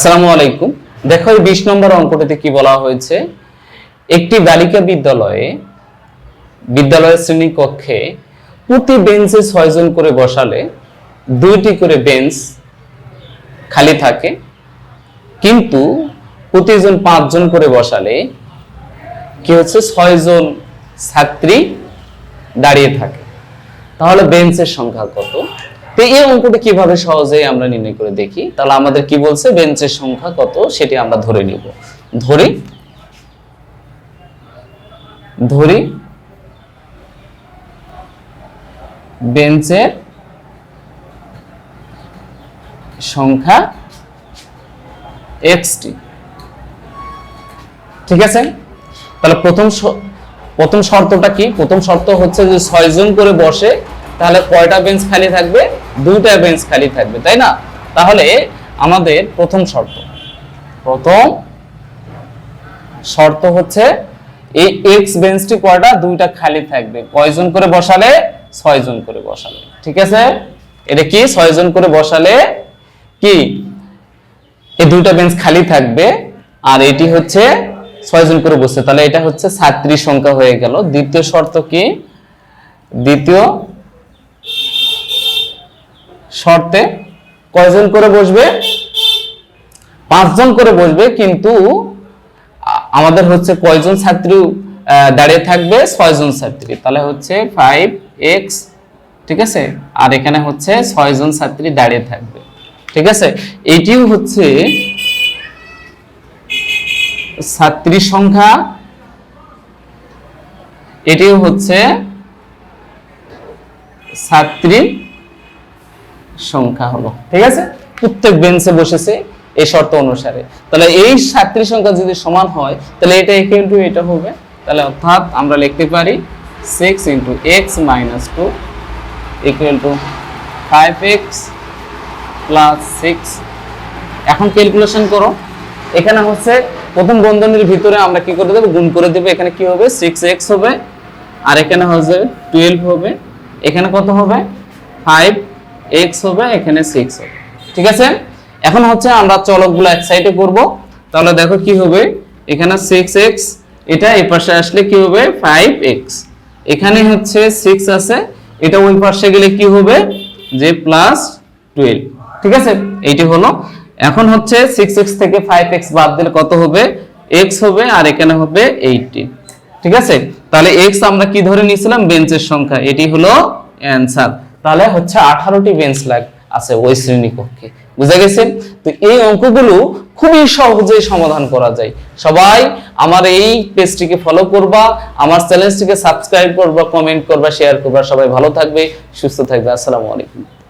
আসসালামু আলাইকুম। দেখো এই বিশ নম্বর অঙ্কটিতে কি বলা হয়েছে? একটি বালিকা বিদ্যালয়ে, বিদ্যালয়ের শ্রেণি কক্ষে প্রতি বেঞ্চে ছয়জন করে বসালে দুইটি করে বেঞ্চ খালি থাকে। কিন্তু প্রতিজন পাঁচজন করে বসালে কি হচ্ছে? ছয়জন ছাত্রী দাঁড়িয়ে থাকে। তাহলে বেঞ্চের সংখ্যা কত? তো এই অঙ্কটা কীভাবে সহজে আমরা নির্ণয় করে দেখি? তাহলে আমাদের কি বলছে? বেঞ্চের সংখ্যা কত? সেটি আমরা ধরে নিব। ধরি। ধরি। বেঞ্চের সংখ্যা এক্সটি। ঠিক আছে? তাহলে প্রথম প্রথম শর্তটা কি? প্রথম শর্ত হচ্ছে যে ছয়জন করে বসে তাহলে কয়টা বেঞ্চ খালি থাকবে? দুইটা বেঞ্চ খালি থাকবে, তাই না? তাহলে আমাদের প্রথম শর্ত। প্রথম শর্ত হচ্ছে এই এক্স বেঞ্চটি কয়টা? দুইটা খালি থাকবে। কয়জন করে বসালে? ছয়জন করে বসালে। ঠিক আছে? এটা কি? ছয়জন করে বসালে কি? এই দুইটা বেঞ্চ খালি থাকবে আর এটি হচ্ছে ছয়জন করে বসছে। তাহলে এটা হচ্ছে ছাত্রী সংখ্যা হয়ে গেল। দ্বিতীয় শর্ত কি? দ্বিতীয় শর্তে কয়জন করে বসবে? পাঁচজন করে বসবে, কিন্তু আমাদের হচ্ছে কয়জন ছাত্রী দাঁড়িয়ে থাকবে? ছয়জন ছাত্রী। তাহলে হচ্ছে ফাইভ এক্স ঠিক আছে? আর এখানে হচ্ছে ছয়জন ছাত্রী দাঁড়িয়ে থাকবে। ঠিক আছে? এটিও হচ্ছে ছাত্রী সংখ্যা। এটিও হচ্ছে ছাত্রী সংখ্যা হলো। ঠিক আছে? প্রত্যেক বেঞ্চে বসেছে এই শর্ত অনুসারে। তাহলে এই ছাত্রী সংখ্যা যদি সমান হয়, তাহলে এটা ইকুয়াল টু এটা হবে। তাহলে অর্থাৎ আমরা লিখতে পারি six into X minus two equal to five X plus six এখন ক্যালকুলেশন করো। এখানে হচ্ছে প্রথম বন্ধনীর ভিতরে আমরা কি করে দেবো? গুণ করে দেবো। এখানে কি হবে? সিক্স এক্স হবে। আর এখানে হচ্ছে টুয়েলভ হবে। এখানে কত হবে? ফাইভ এক্স হবে, এখানে সিক্স হবে। ঠিক আছে? এখন হচ্ছে আমরা চলকগুলো এক সাইডে করব। তাহলে দেখো কি হবে? এখানে সিক্স এক্স এটা এই পাশে আসলে কি হবে? ফাইভ এক্স এখানে হচ্ছে সিক্স আছে, এটা ওই পাশে গেলে কি হবে? যে প্লাস টুয়েলভ ঠিক আছে? এইটি হলো। এখন হচ্ছে সিক্স এক্স থেকে ফাইভ এক্স বাদ দিলে কত হবে? এক্স হবে, আর এখানে হবে এইটটি ঠিক আছে? তাহলে এক্স আমরা কি ধরে নিয়েছিলাম? বেঞ্চের সংখ্যা। এটি হলো অ্যান্সার তাহলে হচ্ছে আঠারোটি বেঞ্চ লাগ আছে ওই শ্রেণি কক্ষে বুঝা গেছে? তো এই অঙ্কগুলো খুবই সহজে সমাধান করা যায়। সবাই আমার এই পেজটিকে ফলো করবা, আমার চ্যানেলটিকে সাবস্ক্রাইব করবা কমেন্ট করবা শেয়ার করবা। সবাই ভালো থাকবে, সুস্থ থাকবে। আসসালামু আলাইকুম।